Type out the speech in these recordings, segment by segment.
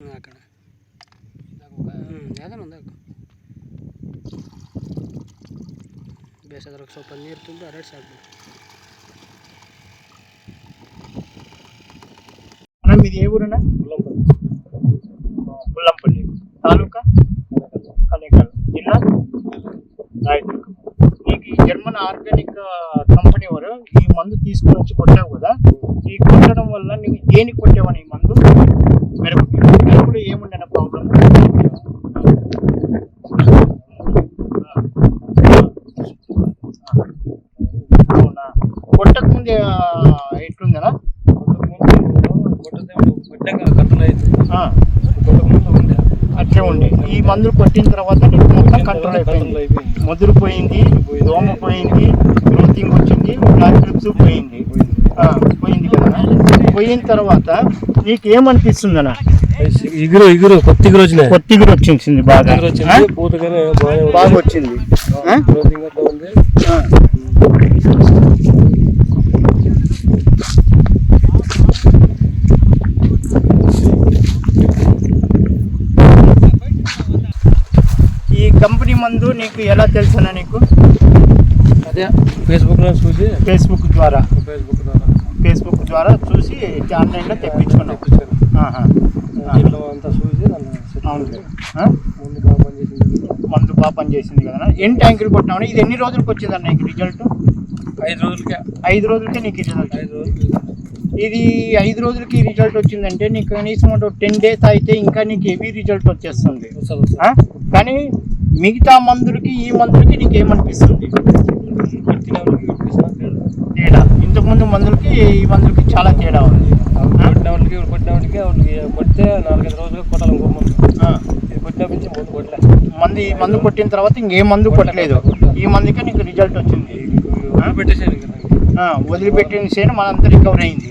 అక్కడ ಯಾವ್ದಾನ ಒಂದು ಹಾಕು ಬೇಸಾದ್ರಾಗ ಸ್ವಲ್ಪ ನೀರು ತುಂಬಿ ಎರಡು ಸಾಕು మనం ఇది ఏ ఊరన్నా పుల్లంపల్లి తాలూకా కనేకల్ జిల్లా రాయదుర్గం నీకు ఈ జర్మన్ ఆర్గానిక్ కంపెనీ వారు ఈ మందు తీసుకొని వచ్చి కొట్టావు కదా ఈ కొట్టడం వల్ల నీకు దేనికి కొట్టావని ఈ మందు మిరపకి మిరపలో ఏముండన ప్రాబ్లం అవునా? కొట్టక ముందే ఎట్లుందనా. అట్లే ఉండే. ఈ మందులు కొట్టిన తర్వాత నీకు మొత్తం కంట్రోల్ అయిపోయింది. ముదురు పోయింది దోమ పోయింది. గ్రోతింగ్ వచ్చింది బ్లాక్ క్లిప్స్ పోయింది. పోయింది. కదా? పోయిన తర్వాత నీకు ఏమనిపిస్తుందన్న ఇగురు ఇగురు కొత్త ఇగురు వచ్చినాయి. కొత్త ఇగురు బాగా? వచ్చింది. పూతగానే ఉంది. బాగా వచ్చింది. ఈ కంపెనీ మందు నీకు ఎలా తెలుసనా నీకు? అదే ఫేస్బుక్లో చూసి. ఫేస్బుక్ ద్వారా. ఫేస్బుక్ ద్వారా. ఫేస్బుక్ ద్వారా చూసి ఆన్లైన్లో తెప్పించుకున్నావు. తెప్పించాను. అంతా చూసి? ముందు బాగా పనిచేసింది కదా. ఎన్ని ట్యాంకులు కొట్టినావు ఇది ఎన్ని రోజులకు వచ్చిందన్న నీకు రిజల్ట్ ఐదు రోజులకే. ఐదు రోజులకే నీకు రిజల్ట్ ఐదు రోజులు ఇది ఐదు రోజులకి రిజల్ట్ వచ్చిందంటే నీకు కనీసం టెన్ డేస్ అయితే ఇంకా నీకు హెవీ రిజల్ట్ వచ్చేస్తుంది? కానీ మిగతా మందులకి ఈ మందులకి నీకు ఏమనిపిస్తుంది? కొట్టిన కొట్టిన తేడా. ఇంతకుముందు మందులకి ఈ మందులకి చాలా తేడా ఉంది. కొట్టిన కొడితే నాలుగైదు రోజులు కొట్టాలి ఇంకో మందు. ఆ. ఇది కొట్టినప్పటి నుంచి ముందు కొట్టలే మందు ఈ మందు కొట్టిన తర్వాత ఇంకే మందు కొట్టలేదు. ఈ మందుకే నీకు రిజల్ట్ వచ్చింది. పెట్టేసాను వదిలిపెట్టిన సేన మనంతా రికవర్ అయింది?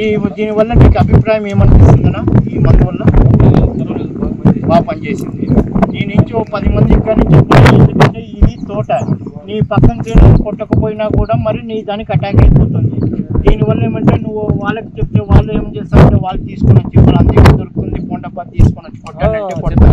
ఈ దీనివల్ల నీకు అభిప్రాయం ఏమనిపిస్తుందనా ఈ మందు వల్ల? బాగా పనిచేసింది. నీ నుంచి ఓ పది మంది కానీ చెప్పాలి ఎందుకంటే ఇది తోట. నీ పక్కన చేయడం కొట్టకపోయినా కూడా మరి నీ దానికి అటాక్ అయిపోతుంది. దీనివల్ల ఏమంటే నువ్వు వాళ్ళకి చెప్తే వాళ్ళు ఏం చేస్తారంటే వాళ్ళు తీసుకొని వచ్చి వాళ్ళ అందరికీ దొరుకుతుంది పొండపా తీసుకొని వచ్చి కొట్టాలంటే